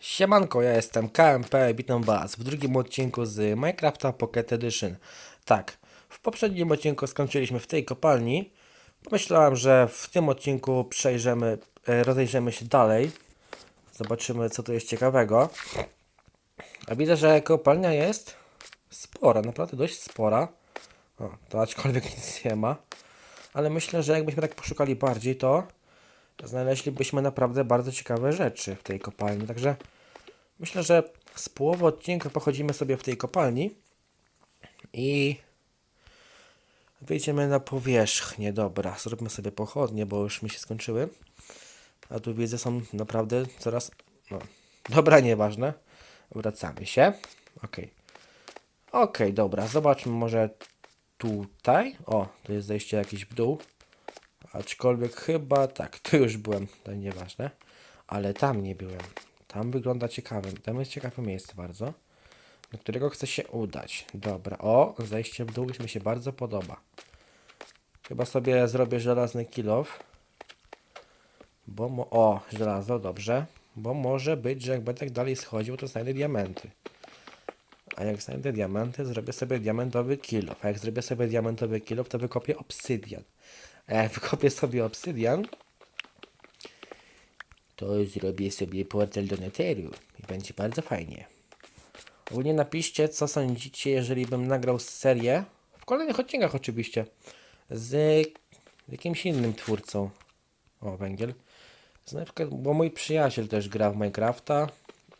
Siemanko, ja jestem KMP, witam was w drugim odcinku z Minecrafta Pocket Edition. Tak, w poprzednim odcinku skończyliśmy w tej kopalni. Pomyślałem, że w tym odcinku przejrzymy, e, rozejrzymy się dalej. Zobaczymy, co tu jest ciekawego. A widzę, że kopalnia jest spora, naprawdę dość spora. O, to aczkolwiek nic nie ma. Ale myślę, że jakbyśmy tak poszukali bardziej, to znaleźlibyśmy naprawdę bardzo ciekawe rzeczy w tej kopalni. Także myślę, że z połowy odcinka pochodzimy sobie w tej kopalni i wyjdziemy na powierzchnię. Dobra, zróbmy sobie pochodnie, bo już mi się skończyły. A tu widzę, są naprawdę coraz. No, dobra, nieważne. Wracamy się. Okej. Okej, dobra, zobaczmy może tutaj. O, to jest zejście jakieś w dół. Aczkolwiek chyba tak, tu już byłem, to nieważne. Ale tam nie byłem. Tam wygląda ciekawe. Tam jest ciekawe miejsce bardzo, do którego chcę się udać. Dobra, o, zejście w dół już mi się bardzo podoba. Chyba sobie zrobię żelazny kilof. Bo mo o, żelazo, dobrze. Bo może być, że jak będę tak dalej schodził, to znajdę diamenty. A jak znajdę diamenty, zrobię sobie diamentowy kilof. A jak zrobię sobie diamentowy kilof, to wykopię obsydian. Jak wykopię sobie obsydian, to zrobię sobie portal do Netheru i będzie bardzo fajnie. Ogólnie napiszcie, co sądzicie, jeżeli bym nagrał serię, w kolejnych odcinkach oczywiście, z jakimś innym twórcą. O, węgiel. Na przykład, bo mój przyjaciel też gra w Minecrafta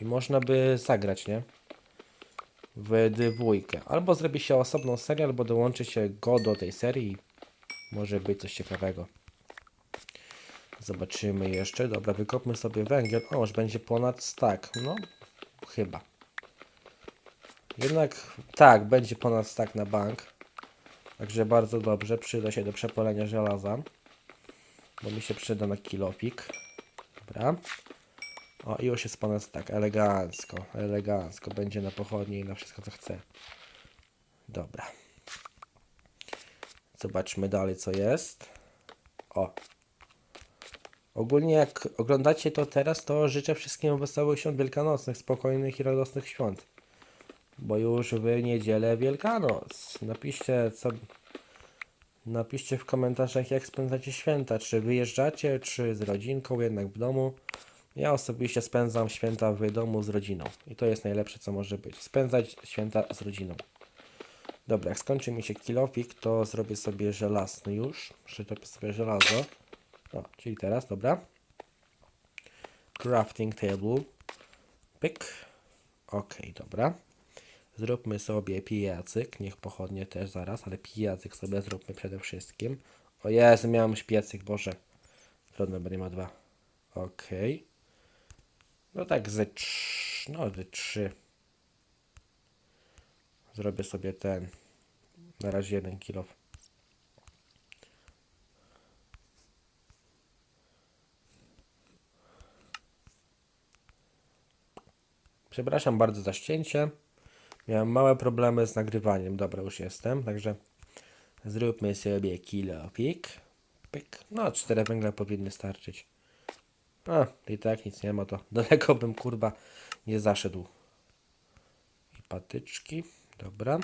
i można by zagrać, nie? W dwójkę. Albo zrobi się osobną serię, albo dołączy się go do tej serii może być coś ciekawego. Zobaczymy jeszcze. Dobra, wykopmy sobie węgiel. O, już będzie ponad stack. No, chyba. Jednak tak, będzie ponad stack na bank. Także bardzo dobrze. Przyda się do przepalenia żelaza. Bo mi się przyda na kilofik. Dobra. O, i już jest ponad stack. Elegancko, elegancko. Będzie na pochodnie i na wszystko, co chce. Dobra. Zobaczmy dalej, co jest. O, Ogólnie jak oglądacie to teraz, to życzę wszystkim wesołych świąt wielkanocnych, spokojnych i radosnych świąt. Bo już w niedzielę Wielkanoc. Napiszcie co... Napiszcie w komentarzach jak spędzacie święta. Czy wyjeżdżacie, czy z rodzinką, jednak w domu. Ja osobiście spędzam święta w domu z rodziną. I to jest najlepsze co może być. Spędzać święta z rodziną. Dobra, jak skończy mi się kilofik, to zrobię sobie żelazny już. Przytopię sobie żelazo. O, czyli teraz, dobra. Crafting table. Pyk. Ok, dobra. Zróbmy sobie pijacyk. Niech pochodnie też zaraz, ale pijacyk sobie zróbmy przede wszystkim. O Jezu, miałem już piecyk, Boże. Trudno, nie ma dwa. Ok. No tak, ze trz... No, ze trzy. Zrobię sobie ten. Na razie jeden kilof. Przepraszam bardzo za ścięcie. Miałem małe problemy z nagrywaniem. Dobra, już jestem, także zróbmy sobie kilofik. Pyk. No, cztery węgle powinny starczyć. A, i tak nic nie ma, to daleko bym kurwa nie zaszedł. I patyczki. Dobra.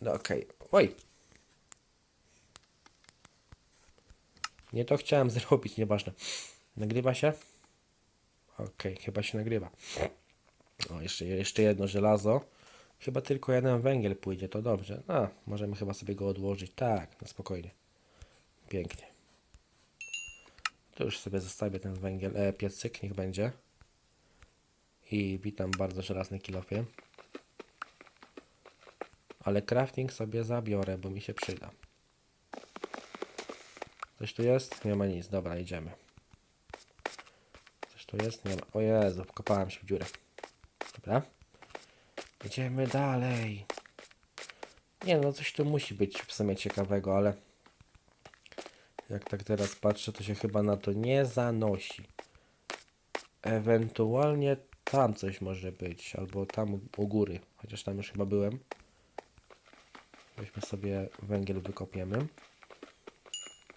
No okej. Oj. Nie to chciałem zrobić, nieważne. Nagrywa się? Okej, chyba się nagrywa. O, jeszcze, jeszcze jedno żelazo. Chyba tylko jeden węgiel pójdzie, to dobrze. A, możemy chyba sobie go odłożyć. Tak, na spokojnie. Pięknie. To już sobie zostawię ten węgiel. E, piecyk, niech będzie. I witam bardzo żelazny kilofie. Ale crafting sobie zabiorę, bo mi się przyda. Coś tu jest? Nie ma nic. Dobra, idziemy. Coś tu jest? Nie ma. O Jezu, wkopałem się w dziurę. Dobra. Idziemy dalej. Nie no, coś tu musi być w sumie ciekawego, ale jak tak teraz patrzę, to się chyba na to nie zanosi. Ewentualnie tam coś może być, albo tam u góry, chociaż tam już chyba byłem. Weźmy sobie węgiel, wykopiemy.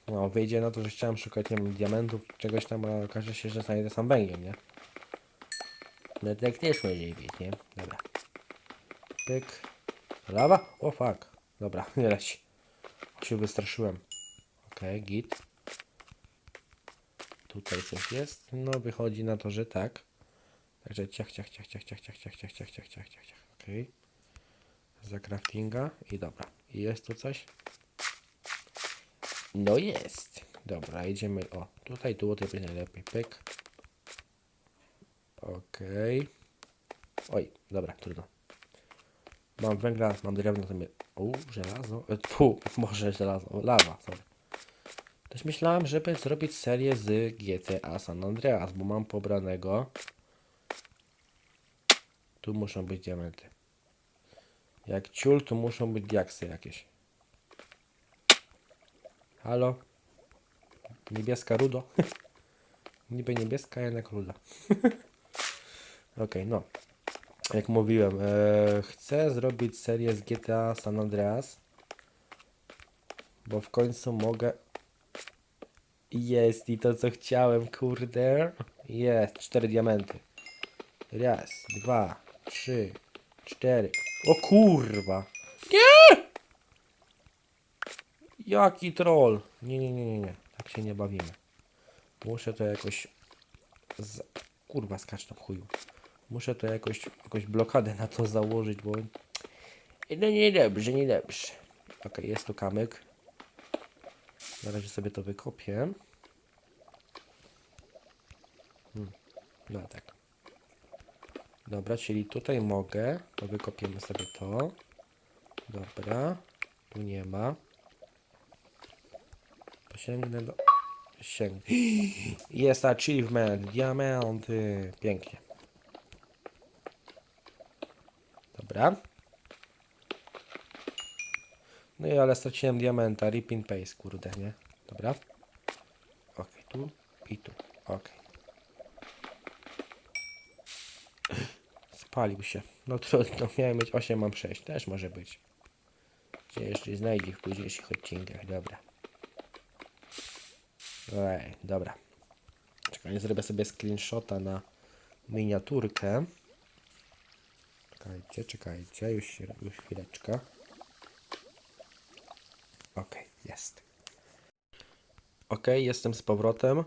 No, wyjdzie na to, że chciałem szukać, nie wiem, diamentów, czegoś tam, a okaże się, że znajdę sam węgiel, nie? No tak też może być, nie? Dobra. Pyk. Lawa? O fuck. Dobra, nie leci. Się wystraszyłem. Okej, git. Tutaj coś jest. No, wychodzi na to, że tak. Także ciach, ciach, ciach, ciach, ciach, ciach, ciach, ciach, ciach, ciach, ciach, ciach, ciach. Okej. Za craftinga i dobra. Jest tu coś? No jest. Dobra, idziemy. O, tutaj, tu, tutaj będzie najlepiej. Pyk. Okej. Oj, dobra, trudno. Mam węgla, mam drewno, to mnie... U, żelazo. E, Pu, może żelazo. Lawa, sorry. Też myślałem, żeby zrobić serię z GTA San Andreas, bo mam pobranego. Tu muszą być diamenty. Jak ciul, tu muszą być diaksy jakieś. Halo? Niebieska rudo? Niby niebieska, jednak ruda. Okej, no. Jak mówiłem, e, chcę zrobić serię z GTA San Andreas. Bo w końcu mogę... Jest i to co chciałem, kurde. Jest, cztery diamenty. Raz, dwa, trzy, cztery. O kurwa! Nie! Jaki troll! Nie, nie, nie, nie, nie. Tak się nie bawimy. Muszę to jakoś... Z... Kurwa, skacz tam chuju. Muszę to jakoś, jakąś blokadę na to założyć, bo... No niedobrze, niedobrze. Okej, jest tu kamyk. Na razie sobie to wykopię. Hmm. No tak. Dobra, czyli tutaj mogę. To wykopiemy sobie to. Dobra. Tu nie ma. Sięgnę do... Sięgnę. Jest achievement. Diamenty. Pięknie. Dobra. No i ale straciłem diamenta. Rip in pace, kurde, nie? Dobra. Okej, tu i tu. Okej. Spalił się. No trudno, miałem mieć 8, mam 6. Też może być. Gdzie jeszcze znajdzie w późniejszych odcinkach. Dobra. Ej, dobra. Czekaj, zrobię sobie screenshota na miniaturkę. Czekajcie, czekajcie, już, już chwileczkę. Okej, jest. Okej, jestem z powrotem.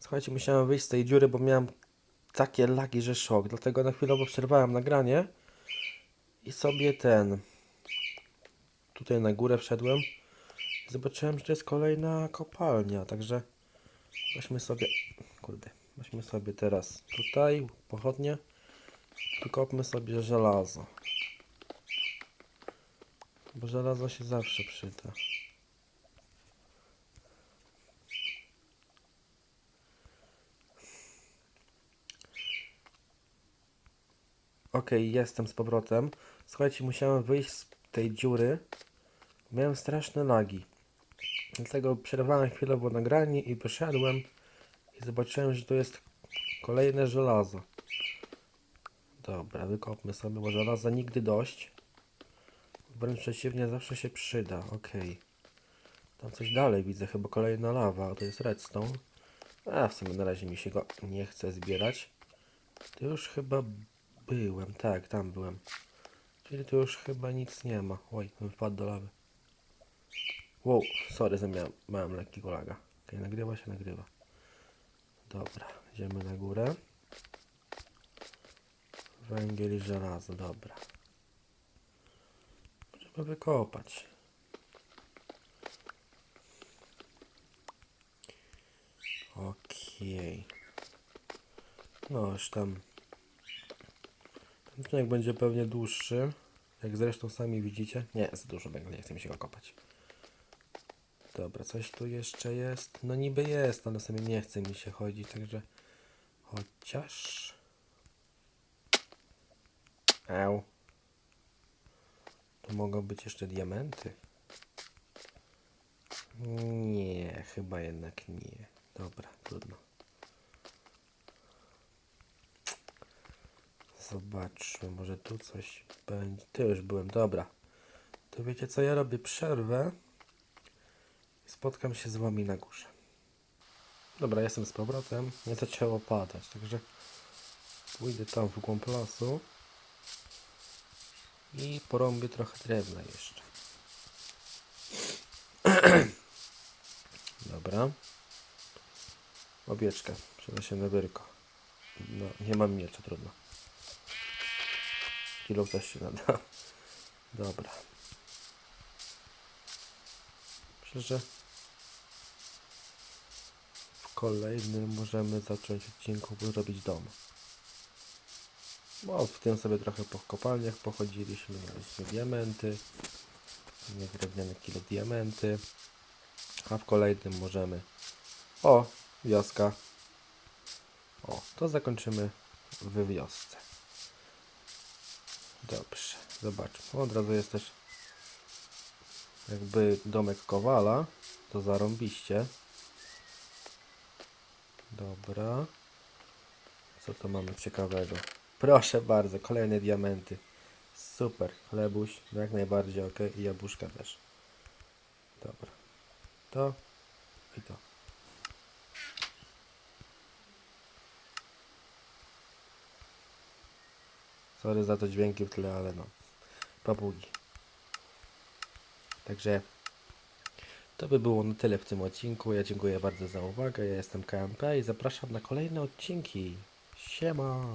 Słuchajcie, musiałem wyjść z tej dziury, bo miałem takie lagi, że szok. Dlatego na chwilowo przerwałem nagranie i sobie ten. Tutaj na górę wszedłem. Zobaczyłem, że to jest kolejna kopalnia, także weźmy sobie. Kurde, weźmy sobie teraz tutaj pochodnie. Wykopmy sobie żelazo. Bo żelazo się zawsze przyda. Okej, jestem z powrotem. Słuchajcie, musiałem wyjść z tej dziury. Miałem straszne lagi. Dlatego przerwałem chwilowo nagranie i wyszedłem i zobaczyłem, że to jest kolejne żelazo. Dobra, wykopmy sobie, bo żelaza nigdy dość. Wręcz przeciwnie, zawsze się przyda. Okej. Tam coś dalej widzę, chyba kolejna lawa, to jest redstone. A w sumie na razie mi się go nie chce zbierać. To już chyba byłem, tak, tam byłem. Czyli tu już chyba nic nie ma. Oj, wpadł do lawy. Wow, sorry, że miałem, lekkiego laga. Okej, nagrywa się, nagrywa. Dobra, idziemy na górę. Węgiel i żelazo, dobra. Trzeba wykopać. Okej. No, już tam. Odcinek będzie pewnie dłuższy. Jak zresztą sami widzicie. Nie, za dużo węgla, nie chce mi się go kopać. Dobra, coś tu jeszcze jest. No niby jest, ale sobie nie chce mi się chodzić, także. Chociaż. Eł. To mogą być jeszcze diamenty. Nie, chyba jednak nie. Dobra, trudno. Zobaczmy, może tu coś będzie. Tu już byłem, dobra. To wiecie co, ja robię przerwę. spotkam się z wami na górze. Dobra, jestem z powrotem. Nie zaczęło padać, także pójdę tam w głąb lasu i porąbię trochę drewna jeszcze. Dobra. Obieczkę. Przyda się na wyrko. No, nie mam miecza, trudno. Kilo też się nada. Dobra. Myślę, że w kolejnym możemy zacząć odcinku robić dom. Bo w tym sobie trochę po kopalniach pochodziliśmy, mieliśmy diamenty, nie kilo diamenty, a w kolejnym możemy... O, wioska. O, to zakończymy w wiosce. Dobrze, zobaczmy. Od razu jest też jakby domek Kowala. To zarąbiście. Dobra. Co to mamy ciekawego? Proszę bardzo, kolejne diamenty. Super, chlebuś, no jak najbardziej ok i jabłuszka też. Dobra. To i to. Sorry za to dźwięki w tle, ale no. Papugi. Także to by było na tyle w tym odcinku. Ja dziękuję bardzo za uwagę. Ja jestem KMP i zapraszam na kolejne odcinki. Siema!